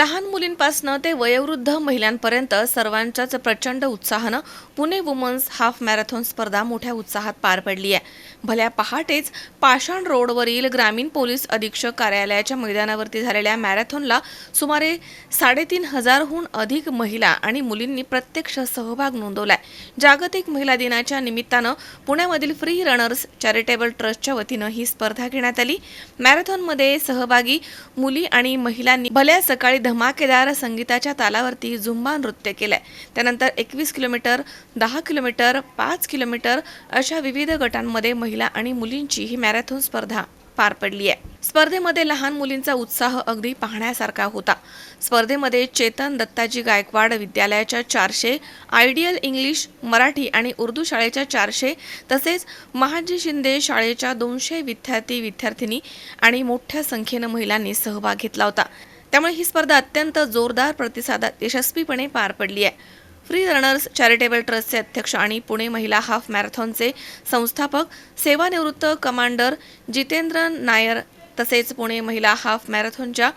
लहान मुलींपासनं ते वयोवृद्ध महिलांपर्यंत सर्वांच्याच प्रचंड उत्साहानं पुणे वुमन्स हाफ मॅरेथॉन स्पर्धा मोठ्या उत्साहात पार पडली आहे भल्या पहाटेच पाषाण रोडवरील ग्रामीण पोलीस अधीक्षक कार्यालयाच्या मैदानावरती झालेल्या मॅरेथॉनला सुमारे साडेतीन हजारहून अधिक महिला आणि मुलींनी प्रत्यक्ष सहभाग नोंदवलाय. जागतिक महिला दिनाच्या निमित्तानं पुण्यामधील फ्री रनर्स चॅरिटेबल ट्रस्टच्या वतीनं ही स्पर्धा घेण्यात आली. मॅरेथॉनमध्ये सहभागी मुली आणि महिलांनी भल्या सकाळी धमाकेदार संगीताच्या तालावरती झुंबा नृत्य केलंय. त्यानंतर एकवीस किलोमीटर दहा किलोमीटर पाच किलोमीटर अशा विविध गटांमध्ये महिला आणि मुलींची ही मॅरेथॉन स्पर्धा पार पडली आहे स्पर्धेमध्ये लहान मुलींचा उत्साह अगदी पाहण्यासारखा होता. स्पर्धेमध्ये चेतन दत्ताजी गायकवाड विद्यालयाच्या चारशे आयडियल इंग्लिश मराठी आणि उर्दू शाळेच्या चारशे तसेच महाजी शिंदे शाळेच्या दोनशे विद्यार्थी विद्यार्थिनी आणि मोठ्या संख्येनं महिलांनी सहभाग घेतला होता. त्यामुळे ही स्पर्धा अत्यंत जोरदार प्रतिसादात यशस्वीपणे पार पडली आहे. फ्री रनर्स चॅरिटेबल ट्रस्टचे अध्यक्ष आणि पुणे महिला हाफ मॅरेथॉनचे संस्थापक सेवानिवृत्त कमांडर जितेंद्र नायर तसेच पुणे महिला हाफ मॅरेथॉनच्या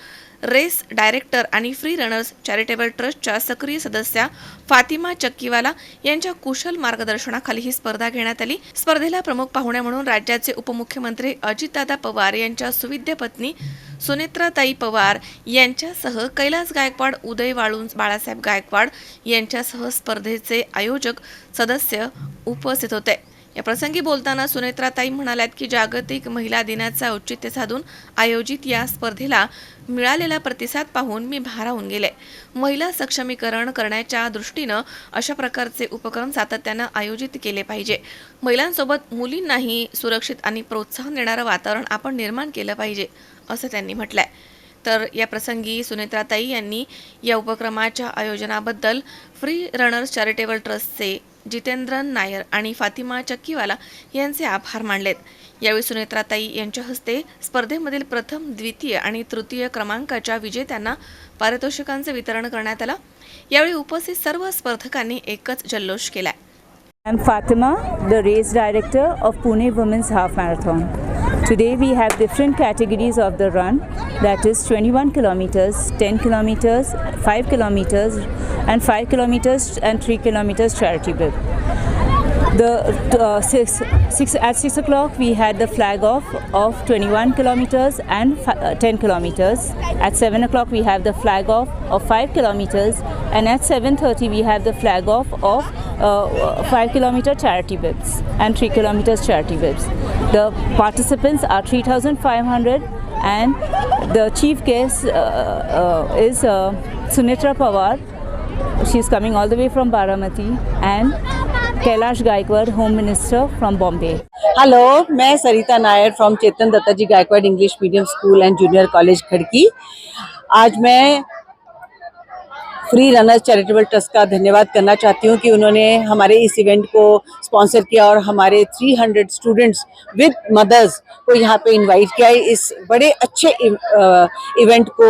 रेस डायरेक्टर आणि फ्री रनर्स चॅरिटेबल ट्रस्टच्या सक्रिय सदस्या फातिमा चक्कीवाला यांच्या कुशल मार्गदर्शनाखाली ही स्पर्धा घेण्यात आली. स्पर्धेला प्रमुख पाहुण्या म्हणून राज्याचे उपमुख्यमंत्री अजितदादा पवार यांच्या सुविद्य पत्नी सुनेत्राताई पवार यांच्यासह कैलास गायकवाड उदय वाळून बाळासाहेब गायकवाड यांच्यासह स्पर्धेचे आयोजक सदस्य उपस्थित होते. या प्रसंगी बोलताना सुनेत्राताई म्हणाल्यात की जागतिक महिला दिनाचा औचित्य साधून आयोजित या स्पर्धेला मिळालेला प्रतिसाद पाहून मी भारावून गेले. महिला सक्षमीकरण करण्याच्या दृष्टीनं अशा प्रकारचे उपक्रम सातत्यानं आयोजित केले पाहिजे. महिलांसोबत मुलींनाही सुरक्षित आणि प्रोत्साहन देणारं वातावरण आपण निर्माण केलं पाहिजे असं त्यांनी म्हटलंय. तर या प्रसंगी सुनेत्राताई यांनी या उपक्रमाच्या आयोजनाबद्दल फ्री रनर्स चॅरिटेबल ट्रस्टचे जितेंद्र नायर आणि फातिमा चक्कीवाला यांचे आभार मानलेत यावेळी सुनेत्राताई यांच्या हस्ते स्पर्धेमधील प्रथम द्वितीय आणि तृतीय क्रमांकाच्या विजेत्यांना पारितोषिकांचे वितरण करण्यात आलं यावेळी उपस्थित सर्व स्पर्धकांनी एकच जल्लोष केलाय I'm Fatima, the race director of Pune Women's Half Marathon. Today we have different categories of the run that is 21 kilometers, 10 kilometers, 5 kilometers, and 5 kilometers and 3 kilometers charity bib. The uh, six, six at 6 o'clock we had the flag off of 21 kilometers and uh, 10 kilometers. At 7 o'clock we have the flag off of 5 kilometers and at 7.30 we have the flag off of uh, 5 kilometer charity bibs and 3 kilometers charity bibs. The participants are 3,500 and the chief guest uh, uh, is uh, Sunitra Pawar. She's coming all the way from Baramati and Kailash Gaikwad, Home Minister from Bombay. Hello मैं Sarita Nair from Chetan Datta ji Gaikwad English medium school and junior college Khadki आज मैं free runners charitable trust का धन्यवाद करना चाहती हूँ कि उन्होंने हमारे इस इवेंट को स्पॉन्सर किया और हमारे 300 स्टूडेंट्स विद मदर्स को यहाँ पे इनवाइट किया है इस बड़े अच्छे इवेंट को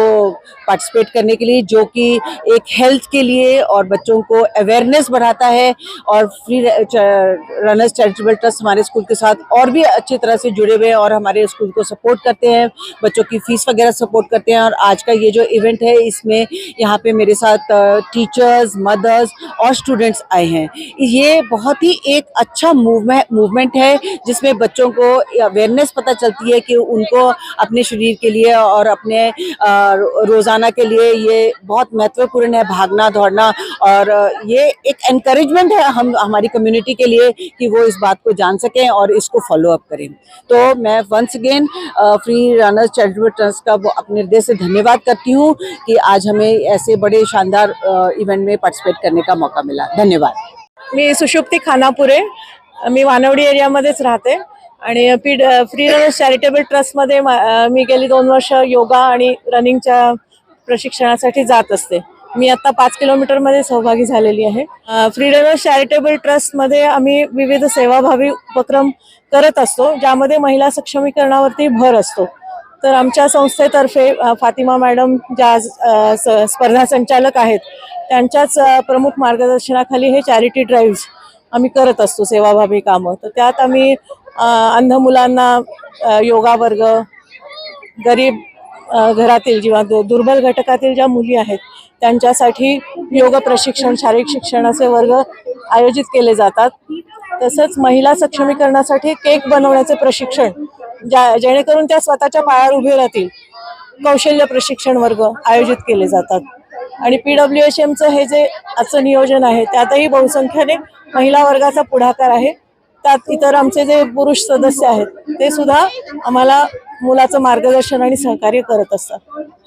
पार्टिसिपेट करने के लिए, जो कि एक हेल्थ के लिए और बच्चों को अवेयरनेस बढ़ाता है और फ्री रनर्स चैरिटेबल ट्रस्ट हमारे स्कूल के साथ और भी अच्छी तरह से जुड़े हुए हैं और हमारे स्कूल को सपोर्ट करते हैं, बच्चों की फ़ीस वगैरह सपोर्ट करते हैं और आज का ये जो इवेंट है, इसमें यहाँ पे मेरे साथ टीचर्स मदर्स और स्टूडेंट्स आए हैं। ये बहुत ही एक अच्छा मूवमेंट मूवमेंट है, जिसमें बच्चों को अवेयरनेस पता चलती है कि उनको अपने शरीर के लिए और अपने रोज़ाना के लिए ये बहुत महत्वपूर्ण है, भागना, दौड़ना और ये एक एनकरेजमेंट है हम, हमारी कम्युनिटी के लिए कि वो इस बात को जान सकें और इसको फॉलो अप करें। तो मैं once again free runners charitable trust का अपने हृदय से धन्यवाद करती हूँ कि आज हमें ऐसे बड़े शानदार इवेंट में पार्टिसिपेट करने का मौका मिला। धन्यवाद। मी सुषुप्ती खानापुरे मी वानवडी एरियामध्येच राहते. आणि पी फ्री रनर्स चॅरिटेबल ट्रस्टमध्ये मी गेली दोन वर्ष योगा आणि रनिंगच्या प्रशिक्षणासाठी जात असते. मी आता पाच किलोमीटरमध्ये सहभागी झालेली आहे. फ्री रनर्स चॅरिटेबल ट्रस्टमध्ये आम्ही विविध सेवाभावी उपक्रम करत असतो ज्यामध्ये महिला सक्षमीकरणावरती भर असतो. तर आमच्या संस्थेतर्फे फातिमा मॅडम ज्या स्पर्धा संचालक आहेत त्यांच्याच प्रमुख मार्गदर्शनाखाली हे चॅरिटी ड्राईव्ह आम्ही करत असतो सेवाभावी कामं. तर त्यात आम्ही अंध मुलांना योगा वर्ग गरीब घरातील किंवा दुर्बल घटकातील ज्या मुली आहेत त्यांच्यासाठी योग प्रशिक्षण शारीरिक शिक्षणाचे वर्ग आयोजित केले जातात. तसंच महिला सक्षमीकरणासाठी केक बनवण्याचे प्रशिक्षण जेणेकरून त्या स्वतःच्या पायावर उभे राहतील. कौशल्य प्रशिक्षण वर्ग आयोजित केले जातात. आणि पी डब्ल्यू एच एमचं हे जे आजचं नियोजन आहे त्यातही बहुसंख्याने महिला वर्गाचा पुढाकार आहे. त्यात इतर आमचे जे पुरुष सदस्य आहेत ते सुद्धा आम्हाला मुलाचं मार्गदर्शन आणि सहकार्य करत असतात.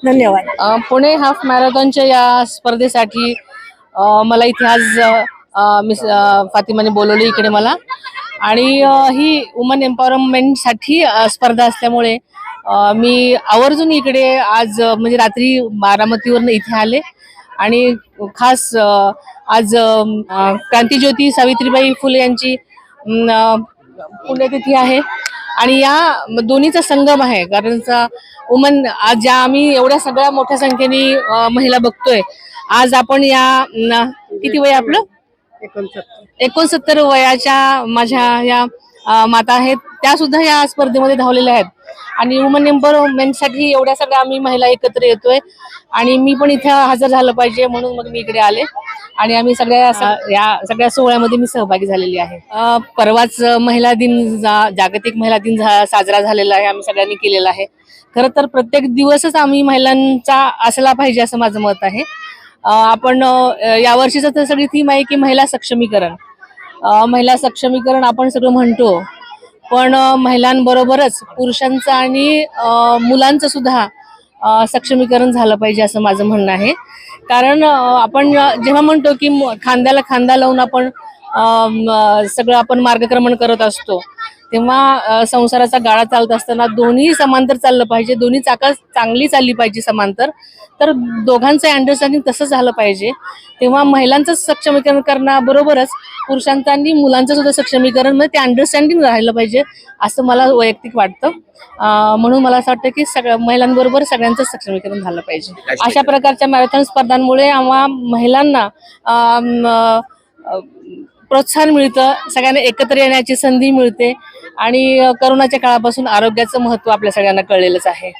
धन्यवाद. पुणे हाफ मॅरेथॉनच्या या स्पर्धेसाठी मला इथे आज मिस फातिमाने बोलवली इकडे मला. आणि ही वुमन एम्पॉवरमेंटसाठी स्पर्धा असल्यामुळे मी आवर्जून इकडे आज म्हणजे रात्री बारामतीवरनं इथे आले. आणि खास आज क्रांतीज्योती सावित्रीबाई फुले यांची पुण्यतिथी आहे. आणि या दोन्हीचा संगम आहे कारण वुमन आज ज्या आम्ही एवढ्या सगळ्या मोठ्या संख्येने महिला बघतोय आज आपण या किती वय आपलं? एकोणसत्तर. वयाच्या माझ्या या माता आहेत. त्या सुद्धा या स्पर्धेमध्ये धावलेल्या आहेत. आणि वुमन एम्पॉवरमेंटसाठी एवढ्या सगळ्या आम्ही महिला एकत्र येतोय. आणि मी पण इथे हजर झालं पाहिजे म्हणून मग मी इकडे आले. आणि आम्ही सगळ्या या सगळ्या सोहळ्यामध्ये मी सहभागी झालेली आहे. परवाच महिला दिन जा- जागतिक महिला दिन झा- साजरा झालेला आहे. आम्ही सगळ्यांनी केलेला आहे. खरं तर प्रत्येक दिवसच आम्ही महिलांचा असला पाहिजे असं माझं मत आहे. आपण अ, यावर्षीचं तर सगळी थीम आहे की महिला सक्षमीकरण. महिला सक्षमीकरण आपण सगळं म्हणतो पण महिलांबरोबरच पुरुषांचं आणि मुलांचं सुद्धा सक्षमीकरण झालं पाहिजे असं माझं म्हणणं आहे. कारण आपण जेव्हा म्हणतो की खांद्याला खांदा लावून आपण सगळं आपण मार्गक्रमण करत असतो. तेव्हा संसाराचा गाळा चालत असताना दोन्ही समांतर चाललं पाहिजे दोन्ही चाका चांगली चालली पाहिजे समांतर. तर दोघांचं अंडरस्टँडिंग तसं झालं पाहिजे. तेव्हा महिलांचं सक्षमीकरण करण्याबरोबरच पुरुषांचं आणि मुलांचं सुद्धा सक्षमीकरण म्हणजे ते अंडरस्टँडिंग राहिलं पाहिजे असं मला वैयक्तिक वाटतं. म्हणून मला असं वाटतं की सगळ्या महिलांबरोबर सगळ्यांचं सक्षमीकरण झालं पाहिजे. अशा प्रकारच्या मॅरेथॉन स्पर्धांमुळे आम्हा महिलांना प्रोत्साहन मिळतं सगळ्यांना एकत्र येण्याची संधी मिळते आणि करोनाच्या काळापासून आरोग्याचं महत्त्व आपल्या सगळ्यांना कळलेलंच आहे.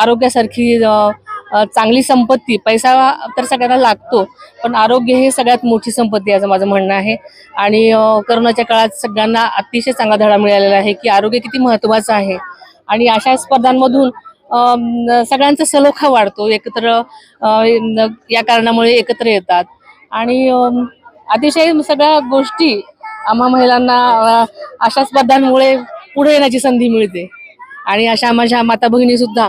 आरोग्यासारखी चांगली संपत्ती पैसा तर सगळ्यांना लागतो पण आरोग्य हे सगळ्यात मोठी संपत्ती असं माझं म्हणणं आहे. आणि करोनाच्या काळात सगळ्यांना अतिशय चांगला धडा मिळालेला आहे की आरोग्य किती महत्त्वाचं आहे. आणि अशा स्पर्धांमधून सगळ्यांचा सलोखा वाढतो एकत्र या कारणामुळे एकत्र येतात. आणि अतिशय सगळ्या गोष्टी आम्हा महिलांना अशा स्पर्धांमुळे पुढे येण्याची संधी मिळते. आणि अशा माझ्या माता भगिनी सुद्धा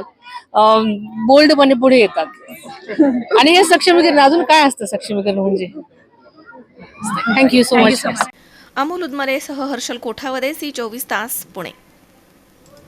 बोल्डपणे पुढे येतात. आणि हे सक्षमीकरण अजून काय असतं सक्षमीकरण म्हणजे? Thank you so much Amol उदमरेसह Harshal Kothawade C चोवीस तास पुणे.